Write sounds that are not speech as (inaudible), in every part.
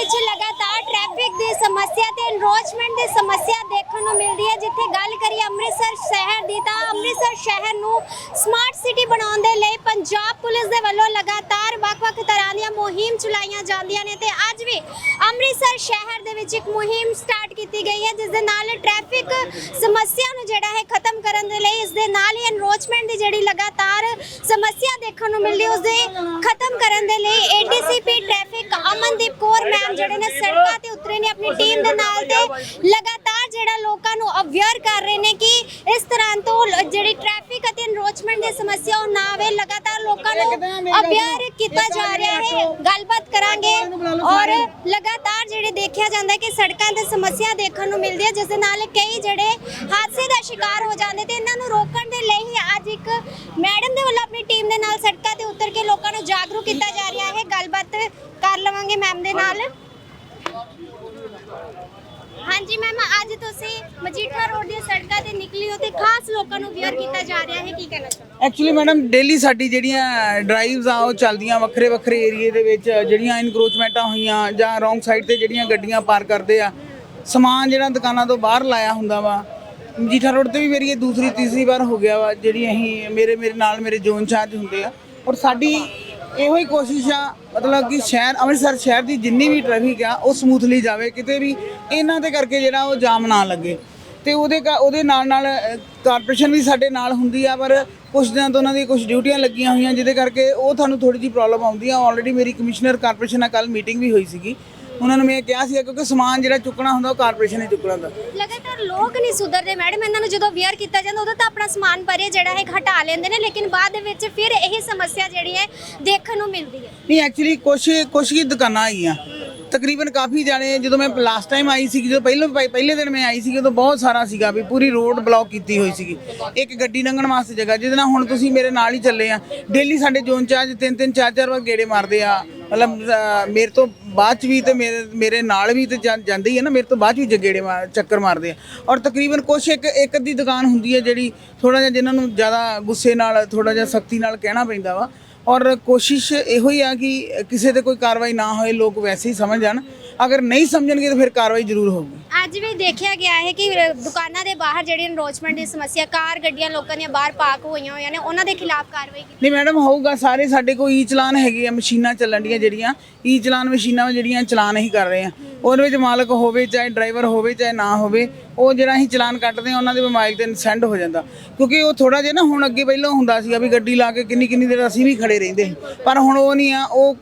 ਵਿੱਚ ਲਗਾਤਾਰ ਟ੍ਰੈਫਿਕ ਦੀ ਸਮੱਸਿਆ ਤੇ ਐਨਰੋਚਮੈਂਟ ਦੀ ਸਮੱਸਿਆ ਦੇਖਣ ਨੂੰ ਮਿਲਦੀ ਹੈ। ਜਿੱਥੇ ਗੱਲ ਕਰੀਏ ਅੰਮ੍ਰਿਤਸਰ ਸ਼ਹਿਰ ਦੀ ਤਾਂ ਅੰਮ੍ਰਿਤਸਰ ਸ਼ਹਿਰ ਨੂੰ ਸਮਾਰਟ ਸਿਟੀ ਬਣਾਉਣ ਦੇ ਲਈ ਪੰਜਾਬ ਪੁਲਿਸ ਦੇ ਵੱਲੋਂ ਲਗਾਤਾਰ ਵੱਖ-ਵੱਖ ਤਰ੍ਹਾਂ ਦੀਆਂ ਮੁਹਿੰਮ ਚਲਾਈਆਂ ਜਾਂਦੀਆਂ ਨੇ ਤੇ ਅੱਜ ਵੀ ਅੰਮ੍ਰਿਤਸਰ ਸ਼ਹਿਰ ਦੇ ਵਿੱਚ ਇੱਕ ਮੁਹਿੰਮ ਸਟਾਰਟ ਕੀਤੀ ਗਈ ਹੈ, ਜਿਸ ਦੇ ਨਾਲ ਟ੍ਰੈਫਿਕ ਸਮੱਸਿਆ ਨੂੰ ਜਿਹੜਾ ਹੈ ਖਤਮ ਕਰਨ ਦੇ ਲਈ ਇਸ ਦੇ ਨਾਲ ਹੀ ਐਨਰੋਚਮੈਂਟ ਦੀ ਜਿਹੜੀ ਲਗਾਤਾਰ ਸਮੱਸਿਆ ਦੇਖਣ ਨੂੰ ਮਿਲਦੀ ਉਸ ਦੇ ਖਤਮ ਕਰਨ ਦੇ ਲਈ ADCP traffic Amandeep Kaur ma'am ਜਿਹੜੇ ਨੇ ਸੜਕਾਂ ਤੇ ਉਤਰੇ ਨੇ ਆਪਣੀ ਟੀਮ ਦੇ ਨਾਲ ਤੇ ਲਗਾਤਾਰ ਜਿਹੜਾ ਲੋਕਾਂ ਨੂੰ ਅਵੇਅਰ ਕਰ ਰਹੇ ਨੇ ਕਿ ਇਸ ਤਰ੍ਹਾਂ ਤੋਂ ਜਿਹੜੀ ਟ੍ਰੈਫਿਕ ਅਤੇ ਐਨਰੋਚਮੈਂਟ ਦੀ ਸਮੱਸਿਆ ਉਹ ਨਾ ਆਵੇ, ਲਗਾਤਾਰ ਲੋਕਾਂ ਨੂੰ ਅਵੇਅਰ ਕੀਤਾ ਜਾ ਰਿਹਾ ਹੈ, ਗੱਲਬਾਤ ਕਰਾਂਗੇ ਔਰ ਲਗਾਤਾਰ ਜਿਹੜੇ ਦੇਖਿਆ ਜਾਂਦਾ ਹੈ ਕਿ ਸੜਕਾਂ ਤੇ ਸਮੱਸਿਆ ਦੇਖਣ ਨੂੰ ਮਿਲਦੀ ਹੈ, ਜਿਸ ਦੇ ਨਾਲ ਕਈ ਜਿਹੜੇ ਹਾਦਸੇ ਦਾ ਸ਼ਿਕਾਰ ਹੋ ਜਾਂਦੇ ਤੇ ਇਹਨਾਂ ਨੂੰ ਰੋਕਣ ਦੇ ਲਈ ਅੱਜ ਇੱਕ ਮੈਡਮ ਦੇ ਵੱਲੋਂ ਆਪਣੀ ਟੀਮ ਦੇ ਨਾਲ ਸੜਕਾਂ ਤੇ ਉਤਰ ਕੇ ਲੋਕਾਂ ਨੂੰ ਜਾਗਰੂਕ ਕੀਤਾ ਜਾ ਰਿਹਾ ਹੈ। ਗੱਲਬਾਤ ਕਰ ਲਵਾਂਗੇ ਮੈਮ ਦੇ ਨਾਲ। ਹਾਂਜੀ ਮੈਮ ਅੱਜ ਤੁਸੀਂ ਮਜੀਠਾ ਰੋਡ ਦੀਆਂ ਸੜਕਾਂ ਤੇ ਨਿਕਲੀ ਹੋ ਤੇ ਖਾਸ ਲੋਕਾਂ ਨੂੰ ਅਵੇਅਰ ਕੀਤਾ ਜਾ ਰਿਹਾ ਹੈ, ਕੀ ਕਹਿਣਾ ਚਾਹੁੰਦੇ ਐਕਚੁਅਲੀ ਮੈਡਮ ਡੇਲੀ ਸਾਡੀ ਜਿਹੜੀਆਂ ਡਰਾਈਵਸ ਆ, ਉਹ ਚੱਲਦੀਆਂ ਵੱਖਰੇ ਵੱਖਰੇ ਏਰੀਏ ਦੇ ਵਿੱਚ, ਜਿਹੜੀਆਂ ਇਨਕਰੋਚਮੈਂਟਾਂ ਹੋਈਆਂ ਜਾਂ ਰੋਂਗ ਸਾਈਡ ਤੇ ਜਿਹੜੀਆਂ ਗੱਡੀਆਂ ਪਾਰ ਕਰਦੇ ਆ, ਸਮਾਨ ਜਿਹੜਾ ਦੁਕਾਨਾਂ ਤੋਂ ਬਾਹਰ ਲਾਇਆ ਹੁੰਦਾ ਵਾ ਮਜੀਠਾ ਰੋਡ ਤੇ ਵੀ ਮੇਰੀ ਇਹ ਦੂਸਰੀ ਤੀਸਰੀ ਵਾਰ ਹੋ ਗਿਆ ਵਾ, ਜਿਹੜੀ ਅਸੀਂ ਮੇਰੇ ਮੇਰੇ ਨਾਲ ਮੇਰੇ ਜ਼ੋਨ ਚਾਰਜ ਹੁੰਦੇ ਆ, ਔਰ ਸਾਡੀ ਇਹੋ ਹੀ ਕੋਸ਼ਿਸ਼ ਆ, ਮਤਲਬ ਕਿ ਸ਼ਹਿਰ, ਅੰਮ੍ਰਿਤਸਰ ਸ਼ਹਿਰ ਦੀ ਜਿੰਨੀ ਵੀ ਟ੍ਰੈਫਿਕ ਆ, ਉਹ ਸਮੂਥਲੀ ਜਾਵੇ, ਕਿਤੇ ਵੀ ਇਹਨਾਂ ਦੇ ਕਰਕੇ ਜਿਹੜਾ ਉਹ ਜਾਮ ਨਾ ਲੱਗੇ। ਤੇ ਉਹਦੇ ਕਾ- ਉਹਦੇ ਨਾਲ ਨਾਲ ਕਾਰਪੋਰੇਸ਼ਨ ਵੀ ਸਾਡੇ ਨਾਲ ਹੁੰਦੀ ਆ, ਪਰ ਕੁਝ ਦਿਨਾਂ ਤੋਂ ਉਹਨਾਂ ਦੀ ਕੁਝ ਡਿਊਟੀਆਂ ਲੱਗੀਆਂ ਹੋਈਆਂ, ਜਿਹਦੇ ਕਰਕੇ ਉਹ ਤੁਹਾਨੂੰ ਥੋੜੀ ਜਿਹੀ ਪ੍ਰੋਬਲਮ ਆਉਂਦੀ ਆ। ਆਲਰੇਡੀ ਮੇਰੀ ਕਮਿਸ਼ਨਰ ਕਾਰਪੋਰੇਸ਼ਨ ਨਾਲ ਕੱਲ ਮੀਟਿੰਗ ਵੀ ਹੋਈ ਸੀਗੀ। ਉਹਨਾਂ ਨੂੰ ਮੈਂ ਕਿਹਾ ਸੀ ਕਿਉਂਕਿ ਸਮਾਨ ਜਿਹੜਾ ਚੁੱਕਣਾ ਹੁੰਦਾ ਉਹ ਕਾਰਪੋਰੇਸ਼ਨ ਨੇ ਚੁੱਕਣਾ ਹੁੰਦਾ। ਲਗਾਤਾਰ ਲੋਕ ਨਹੀਂ ਸੁਧਰਦੇ ਮੈਡਮ ਇਹਨਾਂ ਨੂੰ ਜਦੋਂ ਅਵੇਅਰ ਕੀਤਾ ਜਾਂਦਾ ਉਦੋਂ ਤਾਂ ਆਪਣਾ ਸਮਾਨ ਭਰੇ ਜਿਹੜਾ ਹੈ ਹਟਾ ਲੈਂਦੇ ਨੇ ਲੇਕਿਨ ਬਾਅਦ ਦੇ ਵਿੱਚ ਫਿਰ ਇਹੀ ਸਮੱਸਿਆ ਜਿਹੜੀ ਹੈ ਦੇਖਣ ਨੂੰ ਮਿਲਦੀ ਹੈ। ਨਹੀਂ ਐਕਚੁਅਲੀ ਕੁਛ ਕੁਛ ਹੀ ਦੁਕਾਨਾਂ ਆਈਆਂ। ਤਕਰੀਬਨ ਕਾਫੀ ਜਾਣੇ ਜਦੋਂ ਮੈਂ ਲਾਸਟ ਟਾਈਮ ਆਈ ਸੀ ਜਦੋਂ ਪਹਿਲੇ ਪਹਿਲੇ ਦਿਨ ਮੈਂ ਆਈ ਸੀ ਉਦੋਂ ਬਹੁਤ ਸਾਰਾ ਸੀਗਾ ਵੀ ਪੂਰੀ ਰੋਡ ਬਲੌਕ ਕੀਤੀ ਹੋਈ ਸੀਗੀ। ਇੱਕ ਗੱਡੀ ਲੰਘਣ ਵਾਸਤੇ ਜਗ੍ਹਾ ਜਿਹਦੇ ਨਾਲ ਹੁਣ ਤੁਸੀਂ ਮੇਰੇ ਨਾਲ ਹੀ ਚੱਲੇ ਆ। ਡੇਲੀ ਸਾਡੇ ਜ਼ੋਨ ਚਾਰਜ ਤਿੰਨ ਤਿੰਨ ਚਾਰ ਚਾਰ ਵਾਰ ਗੇੜੇ ਮਾਰਦੇ ਆ। ਮਤਲਬ ਮੇਰੇ ਤੋਂ ਬਾਅਦ ਚ ਵੀ ਤੇ ਮੇਰੇ ਮੇਰੇ ਨਾਲ ਵੀ ਤੇ ਜਾਂਦੇ ਹੀ ਆ ਨਾ, ਮੇਰੇ ਤੋਂ ਬਾਅਦ 'ਚ ਵੀ ਜਗੇੜੇ ਮਾਰ, ਚੱਕਰ ਮਾਰਦੇ ਆ। ਔਰ ਤਕਰੀਬਨ ਕੁਛ ਇੱਕ ਇੱਕ ਅੱਧੀ ਦੁਕਾਨ ਹੁੰਦੀ ਹੈ ਜਿਹੜੀ ਥੋੜਾ ਜਿਹਾ ਜਿਨ੍ਹਾਂ ਨੂੰ ਜ਼ਿਆਦਾ ਗੁੱਸੇ ਨਾਲ ਥੋੜਾ ਜਿਹਾ ਸਖਤੀ ਨਾਲ ਕਹਿਣਾ ਪੈਂਦਾ ਵਾ। ਔਰ ਕੋਸ਼ਿਸ਼ ਇਹੋ ਹੀ ਆ ਕਿ ਕਿਸੇ ਤੇ ਕੋਈ ਕਾਰਵਾਈ ਨਾ ਹੋਏ, ਲੋਕ ਵੈਸੇ ਹੀ ਸਮਝ ਜਾਣ। ਅਗਰ ਨਹੀਂ ਸਮਝਣਗੇ ਤਾਂ ਫਿਰ ਕਾਰਵਾਈ ਜ਼ਰੂਰ ਹੋਊਗੀ। ਅੱਜ ਵੀ ਦੇਖਿਆ ਗਿਆ ਹੈ ਕਿ ਦੁਕਾਨਾਂ ਦੇ ਬਾਹਰ ਜਿਹੜੀ ਐਨਰੋਚਮੈਂਟ ਦੀ ਸਮੱਸਿਆ, ਕਾਰ ਗੱਡੀਆਂ ਲੋਕਾਂ ਦੀਆਂ ਬਾਹਰ ਪਾਰਕ ਹੋਈਆਂ ਹੋਈਆਂ ਨੇ, ਉਹਨਾਂ ਦੇ ਖਿਲਾਫ ਕਾਰਵਾਈ ਕੀਤੀ ਨਹੀਂ ਮੈਡਮ, ਹੋਊਗਾ, ਸਾਰੇ ਸਾਡੇ ਕੋਲ ਈ ਚਲਾਨ ਹੈਗੇ ਆ, ਮਸ਼ੀਨਾਂ ਚੱਲਣ ਦੀਆਂ ਜਿਹੜੀਆਂ ਈ ਚਲਾਨ ਮਸ਼ੀਨਾਂ ਜਿਹੜੀਆਂ ਚਲਾਨ ਅਸੀਂ ਕਰ ਰਹੇ ਆ। ਉਹਦੇ ਵਿੱਚ ਮਾਲਕ ਹੋਵੇ, ਚਾਹੇ ਡਰਾਈਵਰ ਹੋਵੇ, ਚਾਹੇ ਨਾ ਹੋਵੇ, ਉਹ ਜਿਹੜਾ ਅਸੀਂ ਚਲਾਨ ਕੱਟਦੇ ਆ, ਉਹਨਾਂ ਦੇ ਮੋਬਾਈਲ ਤੇ ਸੈਂਡ ਹੋ ਜਾਂਦਾ। ਕਿਉਂਕਿ ਉਹ ਥੋੜਾ ਜਿਹਾ ਨਾ ਹੁਣ ਅੱਗੇ ਪਹਿਲਾਂ ਹੁੰਦਾ ਸੀਗਾ ਵੀ ਗੱਡੀ ਲਾ ਕੇ ਕਿੰਨੀ ਕਿੰਨੀ ਦੇਰ ਅਸੀਂ ਵੀ ਖੜੇ ਰਹਿੰਦੇ ਪਰ ਹੁਣ ਉਹ ਨਹੀਂ ਆ, ਉਹ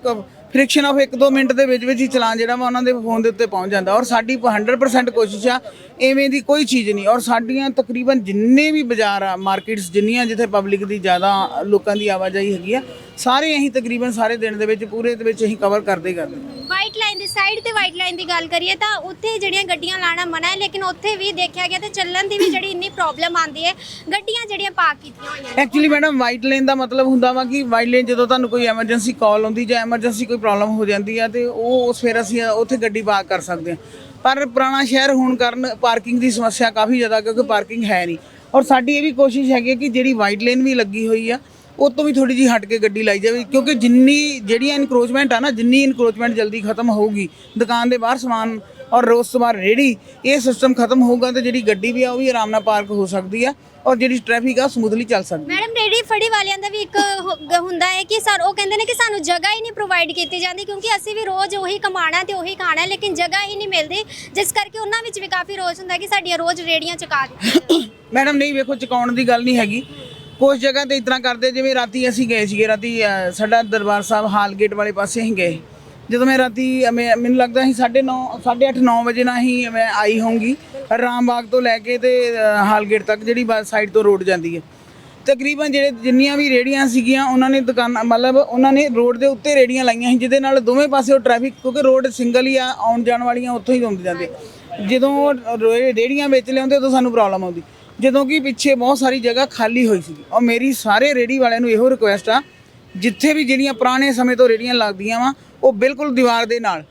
ਫ੍ਰਿਕਸ਼ਨ ਆਫ 1-2 ਮਿੰਟ ਦੇ ਵਿੱਚ ਵਿੱਚ ਹੀ ਚਲਾਨ ਜਿਹੜਾ ਵਾ ਉਹਨਾਂ ਦੇ ਫੋਨ ਦੇ ਉੱਤੇ ਪਹੁੰਚ ਜਾਂਦਾ। ਔਰ ਸਾਡੀ 100% ਕੋਸ਼ਿਸ਼ ਆ, ਐਵੇਂ ਦੀ ਕੋਈ ਚੀਜ਼ ਨਹੀਂ। ਔਰ ਸਾਡੀਆਂ ਤਕਰੀਬਨ ਜਿੰਨੇ ਵੀ ਬਾਜ਼ਾਰ ਆ ਮਾਰਕੀਟਸ ਜਿੰਨੀਆਂ ਜਿੱਥੇ ਪਬਲਿਕ ਦੀ ਜ਼ਿਆਦਾ ਲੋਕਾਂ ਦੀ ਆਵਾਜਾਈ ਹੈਗੀ ਆ ਸਾਰੇ ਅਸੀਂ ਤਕਰੀਬਨ ਸਾਰੇ ਦਿਨ ਦੇ ਵਿੱਚ ਪੂਰੇ ਦੇ ਵਿੱਚ ਅਸੀਂ ਕਵਰ ਕਰਦੇ ਹੀ ਕਰਦੇ। ਵਾਈਟ ਲਾਈਨ ਦੀ ਸਾਈਡ ਤੇ ਵਾਈਟ ਲਾਈਨ ਦੀ ਗੱਲ ਕਰੀਏ ਤਾਂ ਉੱਥੇ ਜਿਹੜੀਆਂ ਗੱਡੀਆਂ ਲਾਣਾ ਮਨਾ ਹੈ ਲੇਕਿਨ ਉੱਥੇ ਵੀ ਦੇਖਿਆ ਗਿਆ ਤੇ ਚੱਲਣ ਦੀ ਵੀ ਜਿਹੜੀ ਇੰਨੀ ਪ੍ਰੋਬਲਮ ਆਉਂਦੀ ਹੈ ਗੱਡੀਆਂ ਜਿਹੜੀਆਂ ਪਾਰਕ ਕੀਤੀਆਂ ਹੋਈਆਂ ਨੇ। ਐਕਚੁਅਲੀ ਮੈਡਮ ਵਾਈਟ ਲੇਨ ਦਾ ਮਤਲਬ ਹੁੰਦਾ ਵਾ ਕਿ ਵਾਈਟ ਲੇਨ ਜਦੋਂ ਤੁਹਾਨੂੰ ਕੋਈ ਐਮਰਜੈਂਸੀ ਕਾਲ ਆਉਂਦੀ ਜਾਂ ਐਮਰਜੈਂਸੀ ਕੋਈ ਪ੍ਰੋਬਲਮ ਹੋ ਜਾਂਦੀ ਆ ਤੇ ਉਹ ਉਸ ਫਿਰ ਅਸੀਂ ਉੱਥੇ ਗੱਡੀ ਪਾਰਕ ਕਰ ਸਕਦੇ ਹਾਂ। ਪਰ ਪੁਰਾਣਾ ਸ਼ਹਿਰ ਹੋਣ ਕਾਰਨ ਪਾਰਕਿੰਗ ਦੀ ਸਮੱਸਿਆ ਕਾਫੀ ਜ਼ਿਆਦਾ ਕਿਉਂਕਿ ਪਾਰਕਿੰਗ ਹੈ ਨਹੀਂ। ਔਰ ਸਾਡੀ ਇਹ ਵੀ ਕੋਸ਼ਿਸ਼ ਹੈਗੀ ਹੈ ਕਿ ਜਿਹੜੀ ਵਾਈਟ ਲੇਨ ਵੀ ਲੱਗੀ ਹੋਈ ਆ ਉਹ ਤੋਂ ਵੀ ਥੋੜੀ ਜਿਹੀ ਹਟ ਕੇ ਗੱਡੀ ਲਾਈ ਜਾਵੇ ਕਿਉਂਕਿ ਜਿੰਨੀ ਜਿਹੜੀਆਂ ਇਨਕਰੋਚਮੈਂਟ ਆ ਨਾ ਜਿੰਨੀ ਇਨਕਰੋਚਮੈਂਟ ਜਲਦੀ ਖਤਮ ਹੋਊਗੀ ਦੁਕਾਨ ਦੇ ਬਾਹਰ ਸਮਾਨ ਔਰ ਰੋਜ਼ ਬਾਅਦ ਰੇੜੀ ਇਹ ਸਿਸਟਮ ਖਤਮ ਹੋਊਗਾ ਤੇ ਜਿਹੜੀ ਗੱਡੀ ਵੀ ਆ ਉਹ ਵੀ ਆਰਾਮ ਨਾਲ ਪਾਰਕ ਹੋ ਸਕਦੀ ਆ ਔਰ ਜਿਹੜੀ ਟ੍ਰੈਫਿਕ ਆ ਸਮੂਥਲੀ ਚੱਲ ਸਕਦੀ ਮੈਡਮ ਰੇੜੀ ਫੜੀ ਵਾਲਿਆਂ ਦਾ ਵੀ ਇੱਕ ਹੋ- ਹੁੰਦਾ ਹੈ ਕਿ ਸਰ ਉਹ ਕਹਿੰਦੇ ਨੇ ਕਿ ਸਾਨੂੰ ਜਗ੍ਹਾ ਹੀ ਨਹੀਂ ਪ੍ਰੋਵਾਈਡ ਕੀਤੀ ਜਾਂਦੀ ਕਿਉਂਕਿ ਅਸੀਂ ਵੀ ਰੋਜ਼ ਉਹੀ ਕਮਾਣਾ ਤੇ ਉਹੀ ਖਾਣਾ ਲੇਕਿਨ ਜਗ੍ਹਾ ਹੀ ਨਹੀਂ ਮਿਲਦੀ ਜਿਸ ਕਰਕੇ ਉਹਨਾਂ ਵਿੱਚ ਵੀ ਕਾਫੀ ਰੋਜ਼ ਹੁੰਦਾ ਕਿ ਸਾਡੀਆਂ ਰੋਜ਼ ਰੇੜੀਆਂ ਚੁਕਾ ਦਿੱਤੀਆਂ। (coughs) ਮੈਡਮ ਨਹੀਂ ਵੇਖੋ ਚੁਕਾਉਣ ਦੀ ਗੱਲ ਨਹੀਂ ਹੈਗੀ ਕੁਝ ਜਗ੍ਹਾ ਤੇ ਇਤਨਾ ਕਰਦੇ ਜਿਵੇਂ ਰਾਤੀ ਅਸੀਂ ਗਏ ਸੀਗੇ ਰਾਤੀ ਅ, ਸਾਡਾ ਦਰਬਾਰ ਸਾਹਿਬ ਹਾਲ ਗੇਟ ਵਾਲੇ ਪਾਸੇ ਹੀ ਗਏ। ਜਦੋਂ ਮੈਂ ਰਾਤੀ ਅ, ਮੈਂ- ਮੈਨੂੰ ਲੱਗਦਾ ਸੀ 9:30 8:30 9 ਵਜੇ ਨਾਲ ਹੀ ਮੈਂ ਆਈ ਹੋਊਂਗੀ ਰਾਮਬਾਗ ਤੋਂ ਲੈ ਕੇ ਤੇ ਅ, ਹਾਲ ਗੇਟ ਤੱਕ ਜਿਹੜੀ ਸਾਈਡ ਤੋਂ ਰੋਡ ਜਾਂਦੀ ਹੈ। ਤਕਰੀਬਨ ਜਿਹੜੇ ਜਿੰਨੀਆਂ ਵੀ ਰੇੜੀਆਂ ਸੀਗੀਆਂ ਉਹਨਾਂ ਨੇ ਦੁਕਾਨਾਂ ਮਤਲਬ ਉਹਨਾਂ ਨੇ ਰੋਡ ਦੇ ਉੱਤੇ ਰੇੜੀਆਂ ਲਾਈਆਂ ਸੀ ਜਿਹਦੇ ਨਾਲ ਦੋਵੇਂ ਪਾਸੇ ਉਹ ਟ੍ਰੈਫਿਕ ਕਿਉਂਕਿ ਰੋਡ ਸਿੰਗਲ ਹੀ ਆ ਆਉਣ ਜਾਣ ਵਾਲੀਆਂ ਉੱਥੋਂ ਹੀ ਹੁੰਦੀ ਜਾਂਦੇ ਜਦੋਂ ਰੋ- ਰੇੜੀਆਂ ਵੇਚ ਲਿਆਉਂਦੇ ਉਦੋਂ ਸਾਨੂੰ ਪ੍ਰੋਬਲਮ ਆਉਂਦੀ। ਜਦੋਂ ਕਿ ਪਿੱਛੇ ਬਹੁਤ ਸਾਰੀ ਜਗ੍ਹਾ ਖਾਲੀ ਹੋਈ ਸੀ ਔਰ ਮੇਰੀ ਸਾਰੇ ਰੇੜੀ ਵਾਲਿਆਂ ਨੂੰ ਇਹੋ ਰਿਕੁਐਸਟ ਆ, ਜਿੱਥੇ ਵੀ ਜਿਹੜੀਆਂ ਪੁਰਾਣੇ ਸਮੇਂ ਤੋਂ ਰੇੜੀਆਂ ਲੱਗਦੀਆਂ ਵਾ, ਉਹ ਬਿਲਕੁਲ ਦੀਵਾਰ ਦੇ ਨਾਲ।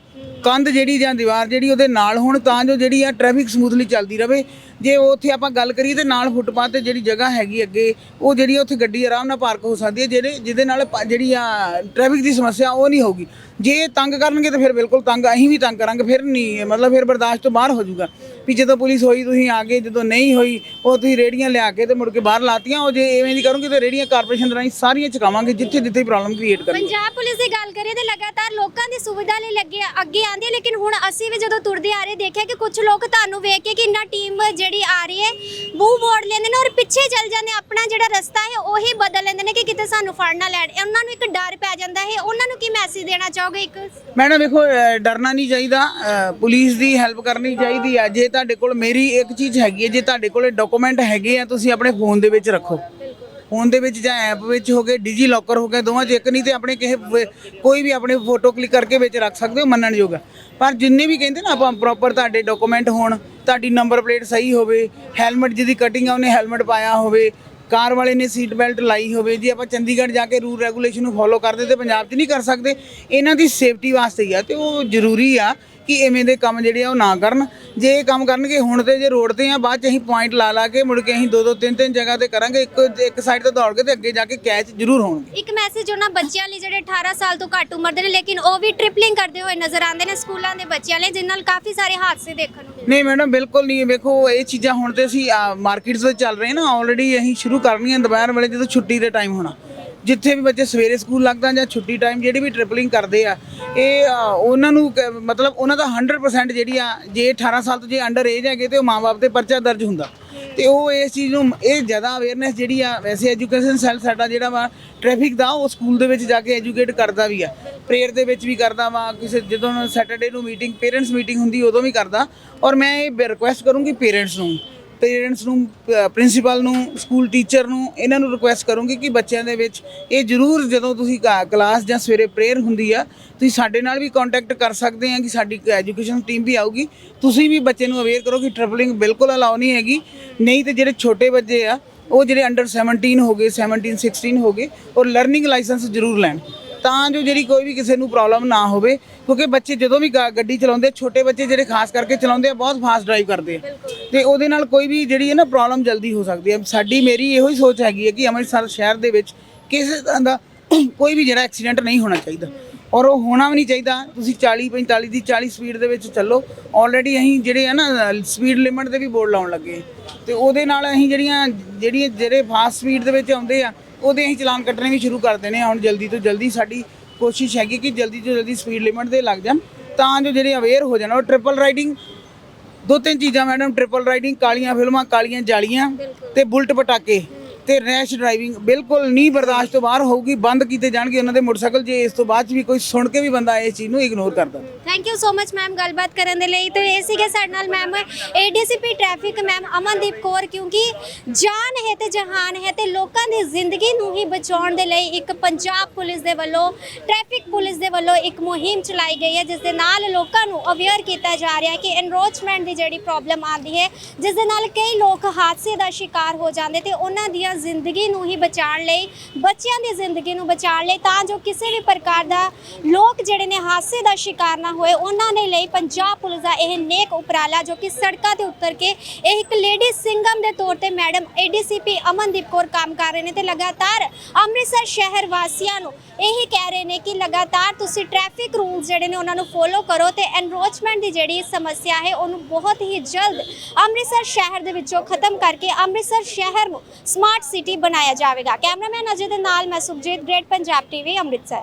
ਕੰਧ ਜਿਹੜੀ ਜਾਂ ਦੀਵਾਰ ਜਿਹੜੀ ਉਹਦੇ ਨਾਲ ਹੋਣ ਤਾਂ ਜੋ ਜਿਹੜੀ ਆ ਟ੍ਰੈਫਿਕ ਸਮੂਥਲੀ ਚੱਲਦੀ ਰਵੇ। ਜੇ ਉੱਥੇ ਆਪਾਂ ਗੱਲ ਕਰੀਏ ਤੇ ਨਾਲ ਫੁੱਟਪਾਥ ਤੇ ਜਿਹੜੀ ਜਗ੍ਹਾ ਹੈਗੀ ਅੱਗੇ, ਉਹ ਜਿਹੜੀ ਆ ਉੱਥੇ ਗੱਡੀ ਆਰਾਮ ਨਾਲ ਪਾਰਕ ਹੋ ਸਕਦੀ ਹੈ, ਜਿਹੜੇ ਜਿਹਦੇ ਨਾਲ ਜਿਹੜੀ ਆ ਟ੍ਰੈਫਿਕ ਦੀ ਸਮੱਸਿਆ ਉਹ ਨਹੀਂ ਹੋਊਗੀ। ਜੇ ਤੰਗ ਕਰਨਗੇ ਤਾਂ ਫਿਰ ਬਿਲਕੁਲ ਤੰਗ, ਅਸੀਂ ਵੀ ਤੰਗ ਕਰਾਂਗੇ, ਫਿਰ ਨਹੀਂ, ਮਤਲਬ ਫਿਰ ਬਰਦਾਸ਼ਤ ਤੋਂ ਬਾਹਰ ਹੋ ਜਾਊਗਾ। ਵੀ ਜਦੋਂ ਪੁਲਿਸ ਹੋਈ ਤੁਸੀਂ ਆ ਗਏ ਜਦੋਂ ਨਹੀਂ ਹੋਈ ਉਹ ਤੁਸੀਂ ਰੇੜੀਆਂ ਲਿਆ ਕੇ ਤੇ ਮੁੜ ਕੇ ਬਾਹਰ ਲਾਤੀਆਂ ਉਹ ਜੇ ਐਵੇਂ ਦੀ ਕਰੋਗੇ ਤੇ ਰੇੜੀਆਂ ਕਾਰਪੋਰੇਸ਼ਨ ਦੇ ਰਾਹੀਂ ਸਾਰੀਆਂ ਚੁਕਾਵਾਂਗੇ ਜਿੱਥੇ ਜਿੱਥੇ ਪ੍ਰੋਬਲਮ ਕ੍ਰੀਏਟ ਕਰਨਗੇ। ਪੰਜਾਬ ਪੁਲਿਸ ਦੀ ਗੱਲ ਕਰੀਏ ਤੇ ਲਗਾਤਾਰ ਲੋਕਾਂ ਦੀ ਸੁਵਿਧਾ ਲਈ ਲੱਗੇ ਅੱਗੇ ਆਂਦੀ ਹੈ ਲੇਕਿਨ ਹੁਣ ਅਸੀਂ ਵੀ ਜਦੋਂ ਤੁਰਦੇ ਆ ਰਹੇ ਦੇਖਿਆ ਕਿ ਕੁਝ ਲੋਕ ਤੁਹਾਨੂੰ ਵੇਖ ਕੇ ਕਿ ਇੰਨਾ ਟੀਮ ਜਿਹੜੀ ਆ ਰਹੀ ਹੈ ਮੂੰਹ ਮੋੜ ਲੈਂਦੇ ਨੇ ਔਰ ਪਿੱਛੇ ਚੱਲ ਜਾਂਦੇ ਆਪਣਾ ਜਿਹੜਾ ਰਸਤਾ ਹੈ ਉਹੀ ਬਦਲ ਲੈਂਦੇ ਨੇ ਕਿ ਕਿਤੇ ਸਾਨੂੰ ਫੜ ਨਾ ਲੈਣ ਉਹਨਾਂ ਨੂੰ ਇੱਕ ਡਰ ਪੈ ਜਾਂਦਾ ਹੈ। ਉਹਨਾਂ ਨੂੰ ਕੀ ਮੈਸੇਜ ਦੇਣਾ ਚਾਹੋਗੇ ਇੱਕ? ਮੈਡਮ ਵੇਖੋ ਡਰਨਾ ਨਹੀਂ ਚਾਹੀਦਾ ਪੁਲਿਸ ਦੀ ਹੈਲਪ ਕਰਨੀ ਚਾਹੀਦੀ ਆ ਜੇ ਤੁਹਾਡੇ ਕੋਲ ਮੇਰੀ ਇੱਕ ਚੀਜ਼ ਹੈਗੀ ਹੈ, ਜੇ ਤੁਹਾਡੇ ਕੋਲ ਡਾਕੂਮੈਂਟ ਹੈਗੇ ਆ, ਤੁਸੀਂ ਆਪਣੇ ਫੋਨ ਦੇ ਵਿੱਚ ਰੱਖੋ। ਫੋਨ ਦੇ ਵਿੱਚ ਜਾਂ ਐਪ ਵਿੱਚ ਹੋ ਗਏ ਡਿਜੀ ਲੋਕਰ ਹੋ ਗਏ, ਦੋਵਾਂ 'ਚ ਇੱਕ ਨਹੀਂ ਤੇ ਆਪਣੇ ਕਿਸੇ ਕੋਈ ਵੀ ਆਪਣੇ ਫੋਟੋ ਕਲਿੱਕ ਕਰਕੇ ਵਿੱਚ ਰੱਖ ਸਕਦੇ ਹੋ, ਮੰਨਣਯੋਗ ਆ ਪਰ ਜਿੰਨੇ ਵੀ ਕਹਿੰਦੇ ਨਾ ਆਪਾਂ ਪ੍ਰੋਪਰ ਤੁਹਾਡੇ ਡਾਕੂਮੈਂਟ ਹੋਣ, ਤੁਹਾਡੀ ਨੰਬਰ ਪਲੇਟ ਸਹੀ ਹੋਵੇ ਹੈਲਮਟ ਜਿਹਦੀ ਕਟਿੰਗ ਆ, ਉਹਨੇ ਹੈਲਮਟ ਪਾਇਆ ਹੋਵੇ, ਕਾਰ ਵਾਲੇ ਨੇ ਸੀਟ ਬੈਲਟ ਲਾਈ ਹੋਵੇ, ਜੇ ਆਪਾਂ ਚੰਡੀਗੜ੍ਹ ਜਾ ਕੇ ਰੂਲ ਰੈਗੂਲੇਸ਼ਨ ਨੂੰ ਫੋਲੋ ਕਰਦੇ ਤੇ ਪੰਜਾਬ 'ਚ ਨਹੀਂ ਕਰ ਸਕਦੇ, ਇਹਨਾਂ ਦੀ ਸੇਫਟੀ ਵਾਸਤੇ ਹੀ ਆ ਤੇ ਉਹ ਜ਼ਰੂਰੀ ਆ ਕਿ ਐਵੇਂ ਦੇ ਕੰਮ ਜਿਹੜੇ ਆ ਉਹ ਨਾ ਕਰਨ। ਜੇ ਇਹ ਕੰਮ ਕਰਨਗੇ ਹੁਣ ਤੇ ਜੇ ਰੋਡ ਤੇ ਆ ਬਾਅਦ ਚ ਅਸੀਂ ਪੁਆਇੰਟ ਲਾ ਲਾ ਕੇ ਮੁੜ ਕੇ ਅਸੀਂ ਦੋ ਦੋ ਤਿੰਨ ਤਿੰਨ ਜਗ੍ਹਾ ਤੇ ਕਰਾਂਗੇ ਇੱਕ ਇੱਕ ਸਾਈਡ ਤੋਂ ਦੌੜ ਕੇ ਤੇ ਅੱਗੇ ਜਾ ਕੇ ਕੈਚ ਜ਼ਰੂਰ ਹੋਣਗੇ। ਇੱਕ ਮੈਸੇਜ ਉਹਨਾਂ ਬੱਚਿਆਂ ਲਈ ਜਿਹੜੇ 18 ਸਾਲ ਤੋਂ ਘੱਟ ਉਮਰ ਦੇ ਨੇ ਲੇਕਿਨ ਉਹ ਵੀ ਟ੍ਰਿਪਲਿੰਗ ਕਰਦੇ ਹੋਏ ਨਜ਼ਰ ਆਉਂਦੇ ਨੇ ਸਕੂਲਾਂ ਦੇ ਬੱਚਿਆਂ ਲਈ ਜਿਸ ਨਾਲ ਕਾਫੀ ਸਾਰੇ ਹਾਦਸੇ ਦੇਖਣ ਨੂੰ ਮਿਲਦੇ ਨਹੀਂ ਮੈਡਮ ਬਿਲਕੁਲ ਨਹੀਂ। ਵੇਖੋ ਇਹ ਚੀਜ਼ਾਂ ਹੁਣ ਤੇ ਅਸੀਂ ਮਾਰਕੀਟਸ ਵਿੱਚ ਚੱਲ ਰਹੇ ਨਾ ਆਲਰੇਡੀ ਅਸੀਂ ਸ਼ੁਰੂ ਕਰਨੀਆਂ ਦੁਪਹਿਰ ਵੇਲੇ ਜਦੋਂ ਛੁੱਟੀ ਦੇ ਟਾਈਮ ਹੋਣਾ। ਜਿੱਥੇ ਵੀ ਬੱਚੇ ਸਵੇਰੇ ਸਕੂਲ ਲੱਗਦਾ ਜਾਂ ਛੁੱਟੀ ਟਾਈਮ ਜਿਹੜੀ ਵੀ ਟ੍ਰਿਪਲਿੰਗ ਕਰਦੇ ਆ, ਇਹ ਉਹਨਾਂ ਨੂੰ ਕ- ਮਤਲਬ ਉਹਨਾਂ ਦਾ 100% ਜਿਹੜੀ ਆ, ਜੇ 18 ਸਾਲ ਤੋਂ ਜੇ ਅੰਡਰ ਏਜ ਹੈਗੇ ਤੇ ਉਹ ਮਾਪੇ ਤੇ ਪਰਚਾ ਦਰਜ ਹੁੰਦਾ। ਤੇ ਉਹ ਇਸ ਚੀਜ਼ ਨੂੰ, ਇਹ ਜ਼ਿਆਦਾ ਅਵੇਅਰਨੈਸ ਜਿਹੜੀ ਆ, ਵੈਸੇ ਐਜੂਕੇਸ਼ਨ ਸੈੱਲ ਸਾਡਾ ਜਿਹੜਾ ਵਾ ਟ੍ਰੈਫਿਕ ਦਾ, ਉਹ ਸਕੂਲ ਦੇ ਵਿੱਚ ਜਾ ਕੇ ਐਜੂਕੇਟ ਕਰਦਾ ਵੀ ਆ। ਪ੍ਰੇਅਰ ਦੇ ਵਿੱਚ ਵੀ ਕਰਦਾ ਵਾ, ਕਿਸੇ, ਜਦੋਂ ਸੈਟਰਡੇ ਨੂੰ ਮੀਟਿੰਗ ਪੇਰੈਂਟਸ ਮੀਟਿੰਗ ਹੁੰਦੀ, ਉਦੋਂ ਵੀ ਕਰਦਾ। ਔਰ ਮੈਂ ਇਹ ਰਿਕੁਐਸਟ ਕਰੂੰਗੀ ਪੇਰੈਂਟਸ ਨੂੰ ਪੇਰੈਂਟਸ ਨੂੰ ਪ੍ਰਿੰਸੀਪਲ ਨੂੰ, ਸਕੂਲ ਟੀਚਰ ਨੂੰ, ਇਹਨਾਂ ਨੂੰ ਰਿਕੁਐਸਟ ਕਰੂੰਗੀ ਕਿ ਬੱਚਿਆਂ ਦੇ ਵਿੱਚ ਇਹ ਜ਼ਰੂਰ ਜਦੋਂ ਤੁਸੀਂ ਕਲਾਸ ਜਾਂ ਸਵੇਰੇ ਪ੍ਰੇਅਰ ਹੁੰਦੀ ਆ, ਤੁਸੀਂ ਸਾਡੇ ਨਾਲ ਵੀ ਕੰਟੈਕਟ ਕਰ ਸਕਦੇ ਆ ਕਿ ਸਾਡੀ ਐਜੂਕੇਸ਼ਨ ਟੀਮ ਵੀ ਆਊਗੀ। ਤੁਸੀਂ ਵੀ ਬੱਚੇ ਨੂੰ ਅਵੇਅਰ ਕਰੋ ਕਿ ਟ੍ਰੈਵਲਿੰਗ ਬਿਲਕੁਲ ਅਲਾਉ ਨਹੀਂ ਹੈਗੀ। ਨਹੀਂ ਤੇ ਜਿਹੜੇ ਛੋਟੇ ਬੱਚੇ ਆ, ਉਹ ਜਿਹੜੇ ਅੰਡਰ 17 ਹੋ ਗਏ 17 16 ਹੋ ਗਏ ਔਰ ਲਰਨਿੰਗ ਲਾਇਸੈਂਸ ਜ਼ਰੂਰ ਲੈਣ। ਤਾਂ ਜੋ ਜਿਹੜੀ ਕੋਈ ਵੀ ਕਿਸੇ ਨੂੰ ਪ੍ਰੋਬਲਮ ਨਾ ਹੋਵੇ ਕਿਉਂਕਿ ਬੱਚੇ ਜਦੋਂ ਵੀ ਗਾ- ਗੱਡੀ ਚਲਾਉਂਦੇ ਛੋਟੇ ਬੱਚੇ ਜਿਹੜੇ ਖਾਸ ਕਰਕੇ ਚਲਾਉਂਦੇ ਆ ਬਹੁਤ ਫਾਸਟ ਡਰਾਈਵ ਕਰਦੇ ਆ। ਤੇ ਉਹਦੇ ਨਾਲ ਕੋਈ ਵੀ ਜਿਹੜੀ ਹੈ ਨਾ ਪ੍ਰੋਬਲਮ ਜਲਦੀ ਹੋ ਸਕਦੀ ਹੈ। ਸਾਡੀ ਮੇਰੀ ਇਹੋ ਹੀ ਸੋਚ ਹੈਗੀ ਹੈ ਕਿ ਅੰਮ੍ਰਿਤਸਰ ਸ਼ਹਿਰ ਦੇ ਵਿੱਚ ਕਿਸੇ ਤਰ੍ਹਾਂ ਦਾ (clears throat) ਕੋਈ ਵੀ ਜਿਹੜਾ ਐਕਸੀਡੈਂਟ ਨਹੀਂ ਹੋਣਾ ਚਾਹੀਦਾ। ਔਰ ਉਹ ਹੋਣਾ ਵੀ ਨਹੀਂ ਚਾਹੀਦਾ। ਤੁਸੀਂ 40 45 ਦੀ 40 ਸਪੀਡ ਦੇ ਵਿੱਚ ਚੱਲੋ। ਆਲਰੇਡੀ ਅਸੀਂ ਜਿਹੜੇ ਆ ਨਾ ਸਪੀਡ ਲਿਮਟ ਦੇ ਵੀ ਬੋਰਡ ਲਾਉਣ ਲੱਗੇ। ਤੇ ਉਹਦੇ ਨਾਲ ਅਸੀਂ ਜਿਹੜੀਆਂ ਜਿਹੜੀਆਂ ਜਿਹੜੇ ਫਾਸਟ ਸਪੀਡ ਦੇ ਵਿੱਚ ਆਉਂਦੇ ਆ ਉਹਦੇ ਅਸੀਂ ਚਲਾਨ ਕੱਟਣੇ ਵੀ ਸ਼ੁਰੂ ਕਰ ਦੇਣੇ ਆ ਹੁਣ ਜਲਦੀ ਤੋਂ ਜਲਦੀ ਸਾਡੀ ਕੋਸ਼ਿਸ਼ ਹੈਗੀ ਕਿ ਜਲਦੀ ਤੋਂ ਜਲਦੀ ਸਪੀਡ ਲਿਮਟ ਦੇ ਲੱਗ ਜਾਣ। ਤਾਂ ਜੋ ਜਿਹੜੇ ਅਵੇਅਰ ਹੋ ਜਾਣ ਔਰ ਟ੍ਰਿਪਲ ਰਾਈਡਿੰਗ ਦੋ ਤਿੰਨ ਚੀਜ਼ਾਂ ਮੈਡਮ ਟ੍ਰਿਪਲ ਰਾਈਡਿੰਗ ਕਾਲੀਆਂ ਫਿਲਮਾਂ ਕਾਲੀਆਂ ਜਾਲੀਆਂ ਤੇ ਬੁਲਟ ਪਟਾਕੇ। ਤੇ ਰੈਸ਼ ਡਰਾਈਵਿੰਗ ਬਿਲਕੁਲ ਨਹੀਂ ਬਰਦਾਸ਼ਤ ਤੋਂ ਬਾਹਰ ਹੋਊਗੀ, ਬੰਦ ਕੀਤੇ ਜਾਣਗੇ ਉਹਨਾਂ ਦੇ ਮੋਟਰਸਾਈਕਲ, ਜੇ ਇਸ ਤੋਂ ਬਾਅਦ ਵੀ ਕੋਈ ਸੁਣ ਕੇ ਵੀ ਬੰਦਾ ਇਸ ਚੀਜ਼ ਨੂੰ ਇਗਨੋਰ ਕਰਦਾ thank you so much ma'am ਗੱਲਬਾਤ ਕਰਨ ਦੇ ਲਈ। ਤੇ ਇਹ ਸੀਗੇ ਸਾਡੇ ਨਾਲ ma'am ADCP traffic ma'am Amandeep Kaur, ਕਿਉਂਕਿ ਜਾਨ ਹੈ ਤੇ ਜਹਾਨ ਹੈ ਤੇ ਲੋਕਾਂ ਦੀ ਜ਼ਿੰਦਗੀ ਨੂੰ ਹੀ ਬਚਾਉਣ ਦੇ ਲਈ ਇੱਕ ਪੰਜਾਬ ਪੁਲਿਸ ਦੇ ਵੱਲੋਂ ਟ੍ਰੈਫਿਕ ਪੁਲਿਸ ਦੇ ਵੱਲੋਂ ਇੱਕ ਮੁਹਿੰਮ ਚਲਾਈ ਗਈ ਹੈ, ਜਿਸ ਦੇ ਨਾਲ ਲੋਕਾਂ ਨੂੰ ਅਵੇਅਰ ਕੀਤਾ ਜਾ ਰਿਹਾ ਹੈ ਕਿ ਐਨਰੋਚਮੈਂਟ ਦੀ ਜਿਹੜੀ ਪ੍ਰੋਬਲਮ ਆਉਂਦੀ ਹੈ, ਜਿਸ ਦੇ ਨਾਲ ਕਈ ਲੋਕ ਹਾਦਸੇ ਦਾ ਸ਼ਿਕਾਰ ਹੋ ਜਾਂਦੇ ਤੇ ਉਹਨਾਂ ਦੀਆਂ ਜ਼ਿੰਦਗੀ ਨੂੰ ਹੀ ਬਚਾਉਣ ਲਈ, ਬੱਚਿਆਂ ਦੀ ਜ਼ਿੰਦਗੀ ਨੂੰ ਬਚਾਉਣ ਲਈ, ਤਾਂ ਜੋ ਕਿਸੇ ਵੀ ਪ੍ਰਕਾਰ ਦਾ ਲੋਕ ਜਿਹੜੇ ਨੇ ਹਾਦਸੇ ਦਾ ਸ਼ਿਕਾਰ ਨਾ ਹੋਏ, ਉਹਨਾਂ ਦੇ ਲਈ ਪੰਜਾਬ ਪੁਲਿਸ ਦਾ ਇਹ ਨੇਕ ਉਪਰਾਲਾ ਜੋ ਕਿ ਸੜਕਾਂ ਤੇ ਉਤਰ ਕੇ ਇਹ ਇੱਕ ਲੇਡੀ ਸਿੰਗਮ ਦੇ ਤੌਰ ਤੇ ਮੈਡਮ ਏਡੀਸੀਪੀ ਅਮਨਦੀਪ ਕੌਰ ਕੰਮ ਕਰ ਰਹੇ ਨੇ ਤੇ ਲਗਾਤਾਰ ਅੰਮ੍ਰਿਤਸਰ ਸ਼ਹਿਰ ਵਾਸੀਆਂ ਨੂੰ ਇਹੀ ਕਹਿ ਰਹੇ ਨੇ ਕਿ ਲਗਾਤਾਰ ਤੁਸੀਂ ਟ੍ਰੈਫਿਕ ਰੂਲਸ ਜਿਹੜੇ ਨੇ ਉਹਨਾਂ ਨੂੰ ਫੋਲੋ ਕਰੋ ਤੇ ਐਨਰੋਚਮੈਂਟ ਦੀ ਜਿਹੜੀ ਸਮੱਸਿਆ ਹੈ, ਉਹਨੂੰ ਬਹੁਤ ਹੀ ਜਲਦ ਅੰਮ੍ਰਿਤਸਰ ਸ਼ਹਿਰ ਦੇ ਵਿੱਚੋਂ ਖਤਮ ਕਰਕੇ ਅੰਮ੍ਰਿਤਸਰ ਸ਼ਹਿਰ ਨੂੰ ਸਮਾਰਟ ਸਿਟੀ ਬਣਾਇਆ ਜਾਵੇਗਾ। ਕੈਮਰਾਮੈਨ ਅਜੇ ਦੇ ਨਾਲ ਮੈਂ ਸੁਖਜੀਤ ਗ੍ਰੇਟ ਪੰਜਾਬ ਟੀਵੀ ਅੰਮ੍ਰਿਤਸਰ।